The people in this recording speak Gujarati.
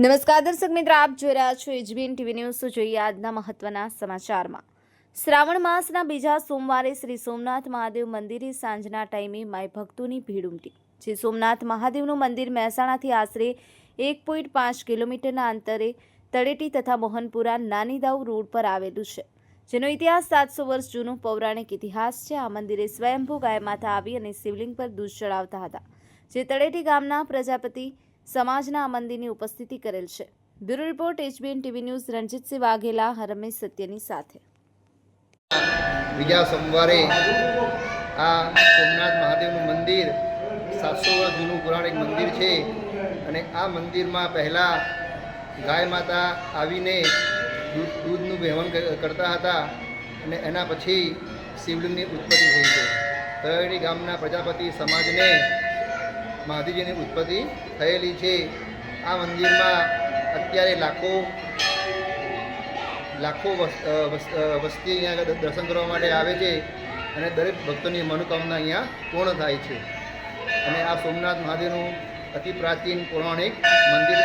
નમસ્કાર દર્શક મિત્ર, આપ જોઈ રહ્યા છો એચબીએન ટીવી ન્યૂઝ. જોઈએ આજના મહત્વના સમાચારમાં. શ્રાવણ માસના બીજા સોમવારે શ્રી સોમનાથ મહાદેવ મંદિરે સાંજના ટાઈમે માય ભક્તોની ભીડ ઉમટી. જે સોમનાથ મહાદેવનું મંદિર મહેસાણાથી આશરે એક પોઈન્ટ પાંચ કિલોમીટરના અંતરે તળેટી તથા મોહનપુરા નાની દાવ રોડ પર આવેલું છે. જેનો ઇતિહાસ સાતસો વર્ષ જૂનો પૌરાણિક ઇતિહાસ છે. આ મંદિરે સ્વયંભૂ ગાય માથા આવી અને શિવલિંગ પર દૂધ ચડાવતા હતા. જે તળેટી ગામના પ્રજાપતિ સમાજના આ મંદિરની ઉપસ્થિતિ કરેલ છે. Bureau report, HBN TV news, Ranjitsinh Vaghela, Harmesh સત્યની સાથે. બીજા સોમવારે આ સોમનાથ મહાદેવનું મંદિર, સાતસો વર્ષ જૂનું પૌરાણિક મંદિર છે અને આ મંદિરમાં પહેલાં ગાય માતા આવીને દૂધ, દૂધનું વહેવણ કરતા હતા અને એના પછી શિવલિંગની ઉત્પત્તિ થઈ છે તળેટી ગામના પ્રજાપતિ સમાજને મહાદેવજીની ઉત્પત્તિ થયેલી છે. આ મંદિરમાં અત્યારે લાખો લાખો વસ- વસ- વસ્તી અહીંયા દર્શન કરવા માટે આવે છે અને દરેક ભક્તોની મનોકામના અહીંયા પૂર્ણ થાય છે. અને આ સોમનાથ મહાદેવનું અતિ પ્રાચીન પૌરાણિક મંદિર